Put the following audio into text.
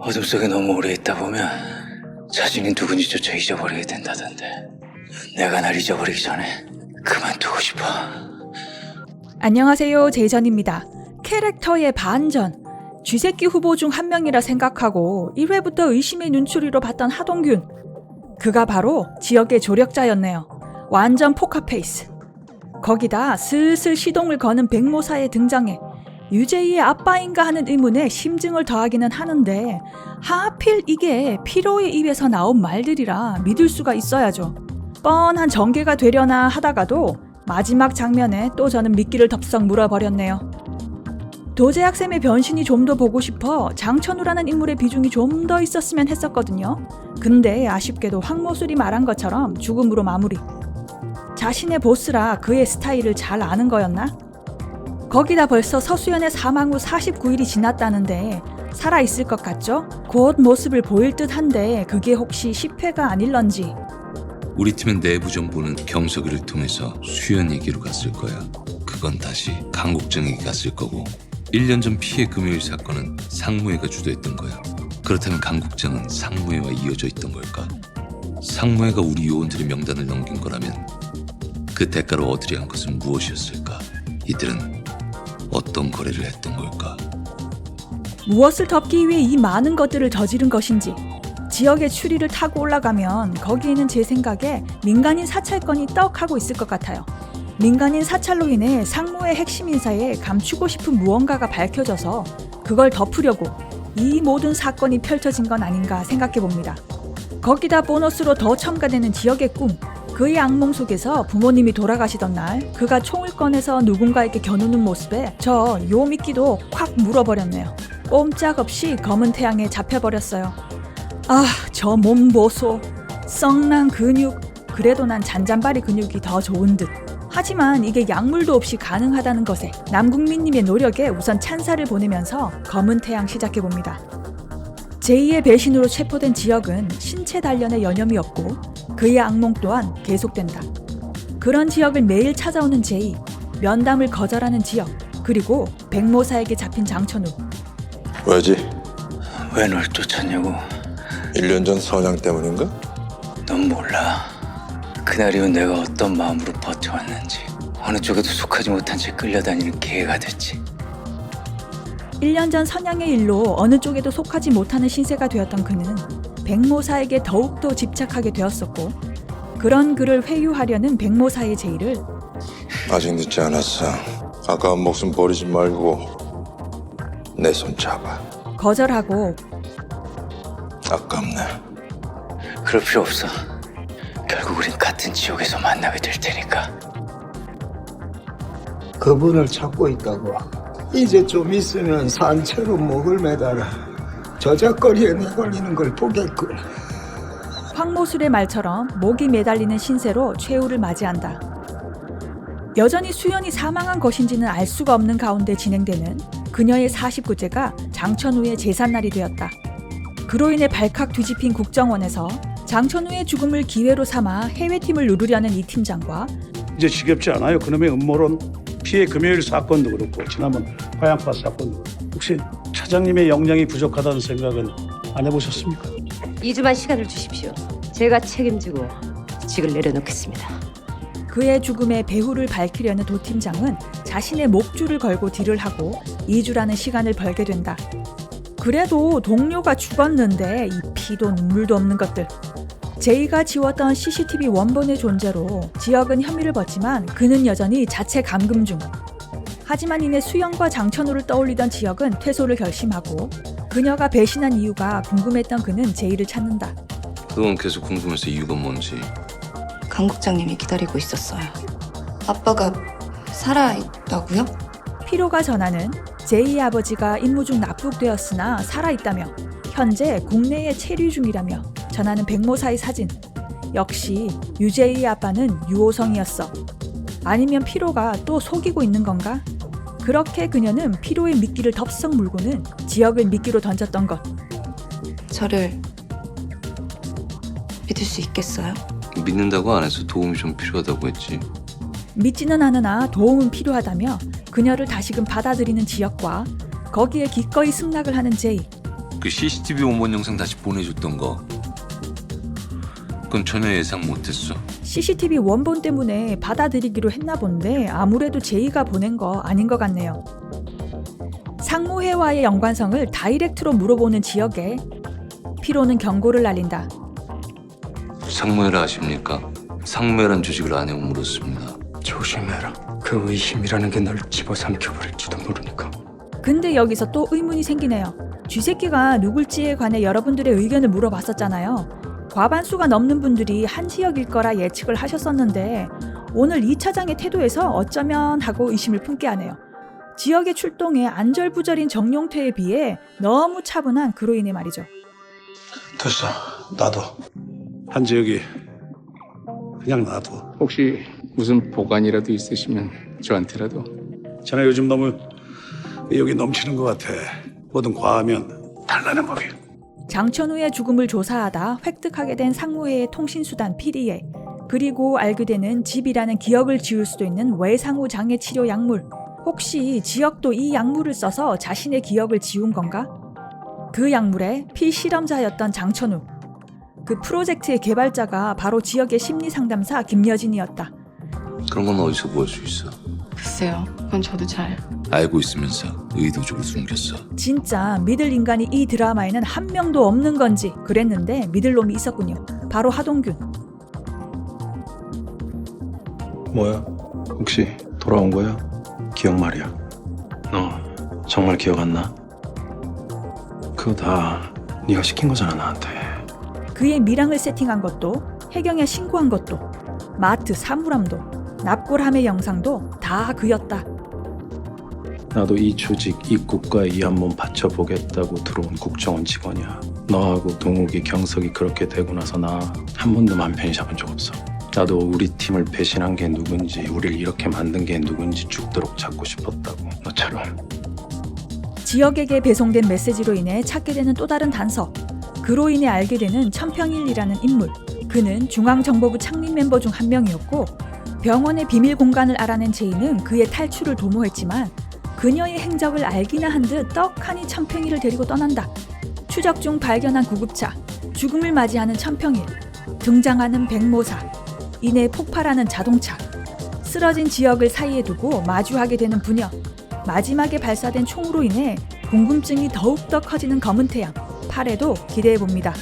어둠 속에 너무 오래 있다 보면 자신이 누군지조차 잊어버리게 된다던데. 내가 날 잊어버리기 전에 그만두고 싶어. 안녕하세요. 제이전입니다. 캐릭터의 반전. 쥐새끼 후보 중 한 명이라 생각하고 1회부터 의심의 눈초리로 봤던 하동균. 그가 바로 지역의 조력자였네요. 완전 포카페이스. 거기다 슬슬 시동을 거는 백모사의 등장에 유재희의 아빠인가 하는 의문에 심증을 더하기는 하는데 하필 이게 피로의 입에서 나온 말들이라 믿을 수가 있어야죠. 뻔한 전개가 되려나 하다가도 마지막 장면에 또 저는 미끼를 덥석 물어버렸네요. 도제학쌤의 변신이 좀 더 보고 싶어 장천우라는 인물의 비중이 좀 더 있었으면 했었거든요. 근데 아쉽게도 황모술이 말한 것처럼 죽음으로 마무리. 자신의 보스라 그의 스타일을 잘 아는 거였나? 거기다 벌써 서수연의 사망 후 49일이 지났다는데 살아있을 것 같죠? 곧 모습을 보일 듯 한데 그게 혹시 10회가 아닐런지. 우리 팀의 내부 정보는 경석이를 통해서 수연에게로 갔을 거야. 그건 다시 강국정에게 갔을 거고 1년 전 피해 금요일 사건은 상무회가 주도했던 거야. 그렇다면 강국정은 상무회와 이어져 있던 걸까? 상무회가 우리 요원들의 명단을 넘긴 거라면 그 대가로 얻으려 한 것은 무엇이었을까? 이들은 어떤 거래를 했던 걸까? 무엇을 덮기 위해 이 많은 것들을 저지른 것인지 지역의 추리를 타고 올라가면 거기에는 제 생각에 민간인 사찰건이 떡하고 있을 것 같아요. 민간인 사찰로 인해 상무의 핵심 인사에 감추고 싶은 무언가가 밝혀져서 그걸 덮으려고 이 모든 사건이 펼쳐진 건 아닌가 생각해 봅니다. 거기다 보너스로 더 첨가되는 지역의 꿈. 그의 악몽 속에서 부모님이 돌아가시던 날 그가 총을 꺼내서 누군가에게 겨누는 모습에 저 요미끼도 콱 물어버렸네요. 꼼짝없이 검은 태양에 잡혀버렸어요. 아, 저 몸 보소. 썩난 근육. 그래도 난 잔잔바리 근육이 더 좋은 듯. 하지만 이게 약물도 없이 가능하다는 것에 남국민님의 노력에 우선 찬사를 보내면서 검은 태양 시작해봅니다. 제2의 배신으로 체포된 지역은 신체 단련에 여념이 없고 그의 악몽 또한 계속된다. 그런 지역을 매일 찾아오는 제이, 면담을 거절하는 지역, 그리고 백모사에게 잡힌 장천우. 왜지? 왜 널 쫓았냐고. 1년 전 선양 때문인가? 넌 몰라. 그날 이후 내가 어떤 마음으로 버텨왔는지. 어느 쪽에도 속하지 못한 채 끌려다니는 개가 됐지. 1년 전 선양의 일로 어느 쪽에도 속하지 못하는 신세가 되었던 그는 백모사에게 더욱더 집착하게 되었었고 그런 그를 회유하려는 백모사의 제의를 아직 늦지 않았어. 아까운 목숨 버리지 말고 내 손 잡아. 거절하고 아깝네. 그럴 필요 없어. 결국 우린 같은 지옥에서 만나게 될 테니까. 그분을 찾고 있다고. 이제 좀 있으면 산채로 목을 매달아 저작거리에 내걸리는 걸 보겠군. 황모술의 말처럼 목이 매달리는 신세로 최후를 맞이한다. 여전히 수연이 사망한 것인지는 알 수가 없는 가운데 진행되는 그녀의 49제가 장천우의 제삿날이 되었다. 그로 인해 발칵 뒤집힌 국정원에서 장천우의 죽음을 기회로 삼아 해외팀을 누르려는 이 팀장과 이제 지겹지 않아요. 그놈의 음모론 피해 금요일 사건도 그렇고 지난번 화양파 사건 혹시 차장님의 역량이 부족하다는 생각은 안 해보셨습니까? 2주만 시간을 주십시오. 제가 책임지고 직을 내려놓겠습니다. 그의 죽음의 배후를 밝히려는 도 팀장은 자신의 목줄을 걸고 딜을 하고 2주라는 시간을 벌게 된다. 그래도 동료가 죽었는데 이 피도 눈물도 없는 것들. 제이가 지웠던 CCTV 원본의 존재로 지역은 혐의를 벗지만 그는 여전히 자체 감금 중. 하지만 이내 수영과 장천우를 떠올리던 지역은 퇴소를 결심하고 그녀가 배신한 이유가 궁금했던 그는 제이를 찾는다. 그건 계속 궁금해서 이유가 뭔지 강 국장님이 기다리고 있었어요. 아빠가 살아있다고요? 피로가 전하는 제이의 아버지가 임무 중 납북되었으나 살아있다며 현재 국내에 체류 중이라며 전하는 백모 사의 사진. 역시 유제이의 아빠는 유호성이었어. 아니면 피로가 또 속이고 있는 건가? 그렇게 그녀는 피로의 미끼를 덥석 물고는 지역을 미끼로 던졌던 것. 저를 믿을 수 있겠어요? 믿는다고 안 해서 도움이 좀 필요하다고 했지 믿지는 않으나 도움은 필요하다며 그녀를 다시금 받아들이는 지역과 거기에 기꺼이 승낙을 하는 제이. 그 CCTV 원본 영상 다시 보내줬던 거 그건 전혀 예상 못했어. CCTV 원본 때문에 받아들이기로 했나 본데 아무래도 제이가 보낸 거 아닌 것 같네요. 상무회와의 연관성을 다이렉트로 물어보는 지역에 피로는 경고를 날린다. 상무회라 아십니까? 상무회란 조직을 안 해고 물었습니다. 조심해라. 그 의심이라는 게 널 집어삼켜버릴지도 모르니까. 근데 여기서 또 의문이 생기네요. 쥐새끼가 누굴지에 관해 여러분들의 의견을 물어봤었잖아요. 과반수가 넘는 분들이 한 지역일 거라 예측을 하셨었는데 오늘 이 차장의 태도에서 어쩌면 하고 의심을 품게 하네요. 지역의 출동에 안절부절인 정용태에 비해 너무 차분한 그로 인해 말이죠. 됐어. 나도. 한 지역이 그냥 놔둬. 혹시 무슨 보관이라도 있으시면 저한테라도 자네 요즘 너무 의욕이 넘치는 것 같아. 뭐든 과하면 달라는 법이야. 장천우의 죽음을 조사하다 획득하게 된 상무회의 통신수단 PDA 그리고 알게 되는 집이라는 기억을 지울 수도 있는 외상후 장애 치료 약물 혹시 지역도 이 약물을 써서 자신의 기억을 지운 건가? 그 약물의 피실험자였던 장천우 그 프로젝트의 개발자가 바로 지역의 심리상담사 김여진이었다. 그런 건 어디서 볼 수 있어? 글쎄요. 그건 저도 잘. 알고 있으면서 의도적으로 숨겼어. 진짜 믿을 인간이 이 드라마에는 한 명도 없는 건지 그랬는데 믿을 놈이 있었군요. 바로 하동균. 뭐야? 혹시 돌아온 거야? 기억 말이야. 너 정말 기억 안 나? 그거 다 네가 시킨 거잖아 나한테. 그의 미랑을 세팅한 것도 해경에 신고한 것도 마트 사물함도 납골함의 영상도 다 그였다. 나도 이 조직 이 국가에 이한몸 바쳐보겠다고 들어온 국정원 직원이야. 너하고 동욱이 경석이 그렇게 되고 나서 나 한 번도 맘 편히 잡은 적 없어. 나도 우리 팀을 배신한 게 누군지, 우릴 이렇게 만든 게 누군지 죽도록 찾고 싶었다고. 너처럼. 지역에게 배송된 메시지로 인해 찾게 되는 또 다른 단서. 그로 인해 알게 되는 천평일이라는 인물. 그는 중앙정보부 창립 멤버 중 한 명이었고 병원의 비밀 공간을 알아낸 제이는 그의 탈출을 도모했지만 그녀의 행적을 알기나 한 듯 떡하니 천평일을 데리고 떠난다. 추적 중 발견한 구급차, 죽음을 맞이하는 천평일, 등장하는 백모사, 이내 폭발하는 자동차, 쓰러진 지역을 사이에 두고 마주하게 되는 부녀, 마지막에 발사된 총으로 인해 궁금증이 더욱더 커지는 검은 태양, 8회도 기대해 봅니다.